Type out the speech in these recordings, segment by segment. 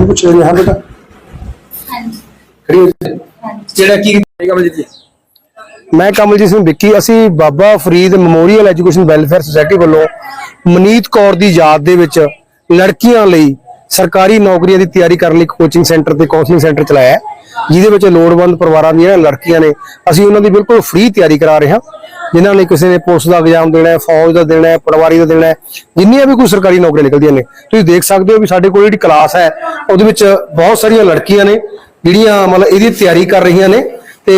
ਇਹ ਪੁੱਛ ਰਹੇ ਹਾਂ ਬੇਟਾ। ਹਾਂਜੀ। ਖੜੀ ਹੋ ਜੀ। ਹਾਂਜੀ। ਜਿਹੜਾ ਕੀ ਕਮਲਜੀਤ ਜੀ? ਮੈਂ ਕਮਲਜੀਤ ਸਿੰਘ ਵਿੱਕੀ ਅਸੀਂ Baba Farid memorial education welfare society ਵੱਲੋਂ ਮਨੀਤ ਕੌਰ ਦੀ ਯਾਦ ਦੇ ਵਿੱਚ ਲੜਕੀਆਂ ਲਈ ਸਰਕਾਰੀ ਨੌਕਰੀਆਂ ਦੀ ਤਿਆਰੀ ਕਰਨ ਲਈ ਕੋਚਿੰਗ ਸੈਂਟਰ ਤੇ ਕਾਉਂਸਲਿੰਗ ਸੈਂਟਰ ਚਲਾਇਆ ਹੈ ਜਿਹਦੇ ਵਿੱਚ ਲੋੜਵੰਦ ਪਰਿਵਾਰਾਂ ਦੀਆਂ ਲੜਕੀਆਂ ਨੇ। ਅਸੀਂ ਉਹਨਾਂ ਦੀ ਬਿਲਕੁਲ ਫ੍ਰੀ ਤਿਆਰੀ ਕਰਾ ਰਹੇ ਹਾਂ। ਜਿਨ੍ਹਾਂ ਨੇ ਕਿਸੇ ਨੇ ਪੁਲਿਸ ਦਾ ਐਗਜ਼ਾਮ ਦੇਣਾ ਹੈ ਫੌਜ ਦਾ ਦੇਣਾ ਹੈ ਪਟਵਾਰੀ ਦਾ ਦੇਣਾ ਹੈ ਜਿੰਨੀਆਂ ਵੀ ਕੋਈ ਸਰਕਾਰੀ ਨੌਕਰੀਆਂ ਨਿਕਲਦੀਆਂ ਨੇ ਤੁਸੀਂ ਦੇਖ ਸਕਦੇ ਹੋ ਵੀ ਸਾਡੇ ਕੋਲ ਜਿਹੜੀ ਕਲਾਸ ਹੈ ਉਹਦੇ ਵਿੱਚ ਬਹੁਤ ਸਾਰੀਆਂ ਲੜਕੀਆਂ ਨੇ ਜਿਹੜੀਆਂ ਮਤਲਬ ਇਹਦੀ ਤਿਆਰੀ ਕਰ ਰਹੀਆਂ ਨੇ ਤੇ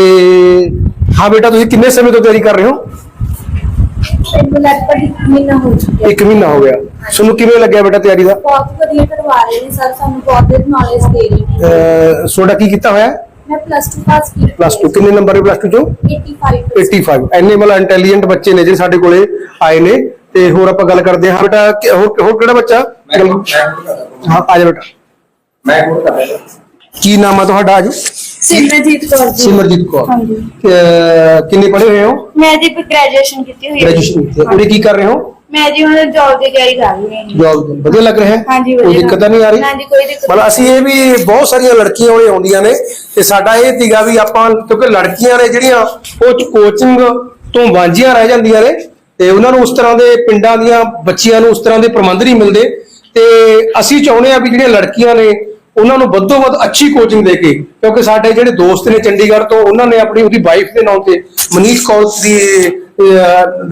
ਹਾਂ ਬੇਟਾ ਤੁਸੀਂ ਕਿੰਨੇ ਸਮੇਂ ਤੋਂ ਤਿਆਰੀ ਕਰ ਰਹੇ ਹੋ? ਲਗਭਗ ਇੱਕ ਮਹੀਨਾ ਹੋ ਚੁੱਕਿਆ ਇੱਕ ਮਹੀਨਾ ਹੋ ਗਿਆ। ਤੁਹਾਨੂੰ ਕਿਵੇਂ ਲੱਗਿਆ ਬੇਟਾ ਤਿਆਰੀ ਦਾ? ਬਹੁਤ ਵਧੀਆ ਕਰਵਾ ਰਹੇ ਨੇ ਸਰ ਸਾਨੂੰ ਬਹੁਤ ਨੌਲੇਜ ਦੇ ਰਹੇ ਨੇ। ਤੁਹਾਡਾ ਕੀ ਕੀਤਾ ਹੋਇਆ? ਮੈਂ ਪਲੱਸ 2 ਪਾਸ ਕੀਤੀ ਪਲੱਸ 2 ਕਿੰਨੇ ਨੰਬਰ ਹੈ ਪਲੱਸ 2 ਚੋਂ? 85 85 ਐਨੇ ਮਤਲਬ ਇੰਟੈਲੀਜੈਂਟ ਬੱਚੇ ਨੇ ਜਿਹੜੇ ਸਾਡੇ ਕੋਲੇ ਆਏ ਨੇ। ਤੇ ਹੋਰ ਆਪਾਂ ਗੱਲ ਕਰਦੇ ਹਾਂ। ਬੇਟਾ ਕਿ- ਹੋਰ ਹੋਰ ਕਿਹੜਾ ਬੱਚਾ? ਹਾਂ। ਆ ਜਾ ਬੇਟਾ। ਮੈਂ ਕੋਲ ਕਰ ਰਿਹਾ ਕੀ ਨਾਮ ਹੈ ਤੁਹਾਡਾ ਅੱਜ? ਸਿਮਰਜੀਤ ਕੌਰ ਜੀ। ਸਿਮਰਜੀਤ ਕੌਰ। ਹਾਂਜੀ। ਅਹ ਕਿੰਨੇ ਪੜ੍ਹੇ ਹੋਏ ਹੋ? ਮੈਂ ਜੀ ਗ੍ਰੈਜੂਏਸ਼ਨ ਕੀਤੀ ਹੋਈ ਹੈ। ਗ੍ਰੈਜੂਏਸ਼ਨ ਕੀਤੀ ਹੈ। ਉਹਦੇ ਕੀ ਕਰ ਰਹੇ ਹੋ? ਮੈਂ ਜੀ ਹੁਣ ਜੌਬ ਦੀ ਤਿਆਰੀ ਕਰ ਰਹੀ ਹਾਂ ਜੀ। ਜੌਬ ਵਧੀਆ ਲੱਗ ਰਿਹਾ ਹੈ ਹਾਂਜੀ, ਕੋਈ ਵਧੀਆ। ਦਿੱਕਤ ਤਾਂ ਨਹੀਂ ਆ ਰਹੀ ਹਾਂਜੀ, ਕੋਈ ਦਿੱਕਤ ਮਤਲਬ ਅਸੀਂ ਇਹ ਵੀ ਬਹੁਤ ਸਾਰੀਆਂ ਲੜਕੀਆਂ ਉਹਨੇ ਆਉਂਦੀਆਂ ਨੇ ਤੇ ਸਾਡਾ ਇਹ ਸੀਗਾ ਵੀ ਆਪਾਂ ਕਿਉਂਕਿ ਲੜਕੀਆਂ ਨੇ ਜਿਹੜੀਆਂ ਉਹ ਕੋਚਿੰਗ ਤੋਂ ਵਾਂਝੀਆਂ ਰਹਿ ਜਾਂਦੀਆਂ ਨੇ ਤੇ ਉਹਨਾਂ ਨੂੰ ਉਸ ਤਰ੍ਹਾਂ ਦੇ ਪਿੰਡਾਂ ਦੀਆਂ ਬੱਚੀਆਂ ਨੂੰ ਉਸ ਤਰ੍ਹਾਂ ਦੇ ਪ੍ਰਬੰਧ ਨਹੀਂ ਮਿਲਦੇ ਤੇ ਅਸੀਂ ਚਾਹੁੰਦੇ ਆ ਵੀ ਜਿਹੜੀਆਂ ਲੜਕੀਆਂ ਨੇ ਉਹਨਾਂ ਨੂੰ ਵੱਧੋ ਵੱਧ ਅੱਛੀ ਕੋਚਿੰਗ ਦੇ ਕੇ ਕਿਉਂਕਿ ਸਾਡੇ ਜਿਹੜੇ ਦੋਸਤ ਨੇ ਚੰਡੀਗੜ੍ਹ ਤੋਂ ਉਹਨਾਂ ਨੇ ਆਪਣੀ ਉਹਦੀ ਵਾਈਫ ਦੇ ਨਾਂ ਤੇ ਮਨੀਸ਼ ਕੌਰ ਦੀ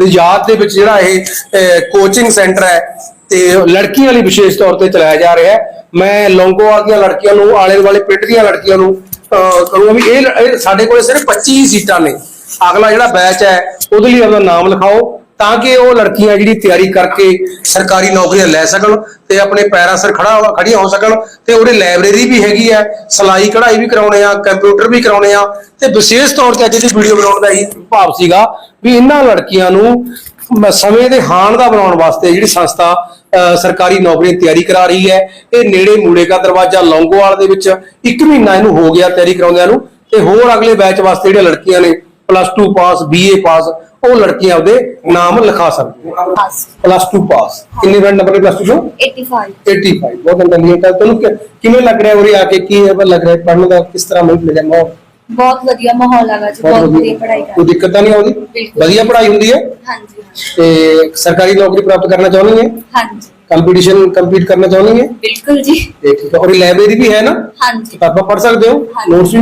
ਯਾਦ ਦੇ ਵਿੱਚ ਜਿਹੜਾ ਇਹ ਕੋਚਿੰਗ ਸੈਂਟਰ ਹੈ ਤੇ ਲੜਕੀਆਂ ਲਈ ਵਿਸ਼ੇਸ਼ ਤੌਰ ਤੇ ਚਲਾਇਆ ਜਾ ਰਿਹਾ ਹੈ। ਮੈਂ ਲੌਂਗੋਵਾਲ ਦੀਆਂ ਲੜਕੀਆਂ ਨੂੰ ਆਲੇ ਦੁਆਲੇ ਪਿੰਡ ਦੀਆਂ ਲੜਕੀਆਂ ਨੂੰ ਅਹ, ਕਰੂੰਗਾ ਵੀ ਇਹ ਸਾਡੇ ਕੋਲੇ ਸਿਰਫ 25 ਹੀ ਸੀਟਾਂ ਨੇ। ਅਗਲਾ ਜਿਹੜਾ ਬੈਚ ਹੈ ਉਹਦੇ ਲਈ ਆਪਣਾ ਨਾਮ ਲਿਖਾਓ। ਤਾਂ ਕਿ ਉਹ ਲੜਕੀਆਂ ਜਿਹੜੀ ਤਿਆਰੀ ਕਰਕੇ ਸਰਕਾਰੀ ਨੌਕਰੀਆਂ ਲੈ ਸਕਣ ਤੇ ਆਪਣੇ ਪੈਰਾਂ ਸਿਰ ਖੜਾ ਹੋ- ਖੜੀਆਂ ਹੋ ਸਕਣ ਤੇ ਉਹਦੇ ਲਾਇਬ੍ਰੇਰੀ ਵੀ ਹੈਗੀ ਹੈ ਸਲਾਈ ਕਢਾਈ ਵੀ ਕਰਾਉਣੇ ਆ ਕੰਪਿਊਟਰ ਵੀ ਕਰਾਉਣੇ ਆ ਤੇ ਵਿਸ਼ੇਸ਼ ਤੌਰ ਤੇ ਅੱਜ ਦੀ ਵੀਡੀਓ ਬਣਾਉਣ ਦਾ ਇਹ ਭਾਵ ਸੀਗਾ ਵੀ ਇਹਨਾਂ ਲੜਕੀਆਂ ਨੂੰ ਸਮੇਂ ਦੇ ਹਾਣ ਦਾ ਬਣਾਉਣ ਵਾਸਤੇ ਜਿਹੜੀ ਸੰਸਥਾ ਅਹ, ਸਰਕਾਰੀ ਨੌਕਰੀ ਤਿਆਰੀ ਕਰਾ ਰਹੀ ਹੈ। ਇਹ ਨੇੜੇ ਮੂੜੇ ਦਾ ਦਰਵਾਜ਼ਾ ਲੌਂਗੋਵਾਲ ਦੇ ਵਿੱਚ ਇੱਕ ਮਹੀਨਾ ਇਹਨੂੰ ਹੋ ਗਿਆ ਤਿਆਰੀ ਕਰਾਉਂਦਿਆਂ ਨੂੰ ਤੇ ਹੋਰ ਅਗਲੇ ਬੈਚ ਵਾਸਤੇ ਜਿਹੜੀਆਂ ਲੜਕੀਆਂ ਨੇ ਪਲੱਸ 2 ਪਾਸ ਬੀਏ ਪਾਸ ਉਹ ਲੜਕੀਆਂ ਆਪਦੇ ਨਾਮ ਲਿਖਾ ਸਕਦੀਆਂ। ਪਾਸ ਪਲੱਸ 2 ਪਾਸ ਕਿੰਨੇ ਬੈਂਡ ਨੰਬਰ ਪਲੱਸ 2 ਚੋਂ? 85 85 ਬਹੁਤ ਇੰਟੈਲੀਜੈਂਟ ਹੈ ਤੁਹਾਨੂੰ ਕਿ- ਕਿਵੇਂ ਲੱਗ ਰਿਹਾ ਉਰੇ ਆ ਕੇ? ਕੀ ਹੈ ਲੱਗ ਰਿਹਾ ਪੜਨ ਦਾ? ਕਿਸ ਤਰ੍ਹਾਂ ਮੈਨੂੰ ਮਿਲਿਆ ਮਾਹੌਲ ਬਹੁਤ ਵਧੀਆ ਮਾਹੌਲ ਹੈਗਾ ਜੀ ਬਹੁਤ ਵਧੀਆ ਪੜ੍ਹਾਈ ਕਰ ਕੋਈ ਦਿੱਕਤ ਤਾਂ ਨਹੀਂ ਆਉਂਦੀ? ਬਿਲਕੁਲ। ਵਧੀਆ ਪੜ੍ਹਾਈ ਹੁੰਦੀ ਹੈ? ਹਾਂਜੀ ਹਾਂਜੀ। ਤੇ ਸਰਕਾਰੀ ਨੌਕਰੀ ਪ੍ਰਾਪਤ ਕਰਨਾ ਚਾਹੁੰਦੀ ਹੈ ਹਾਂਜੀ। ਕੰਪੀਟੀਸ਼ਨ ਕੰਪੀਟ ਕਰਨਾ ਚਾਹੁੰਦੀ ਹੈ ਬਿਲਕੁਲ ਜੀ। ਤੇ ਠੀਕ ਹੈ ਔਰ ਲਾਇਬ੍ਰੇਰੀ ਵੀ ਹੈ ਨਾ? ਹਾਂਜੀ। ਕਿਤਾਬਾਂ ਪੜ੍ਹ ਸਕਦੇ ਹੋ? ਹਾਂਜੀ। ਨੋਟਸ ਵੀ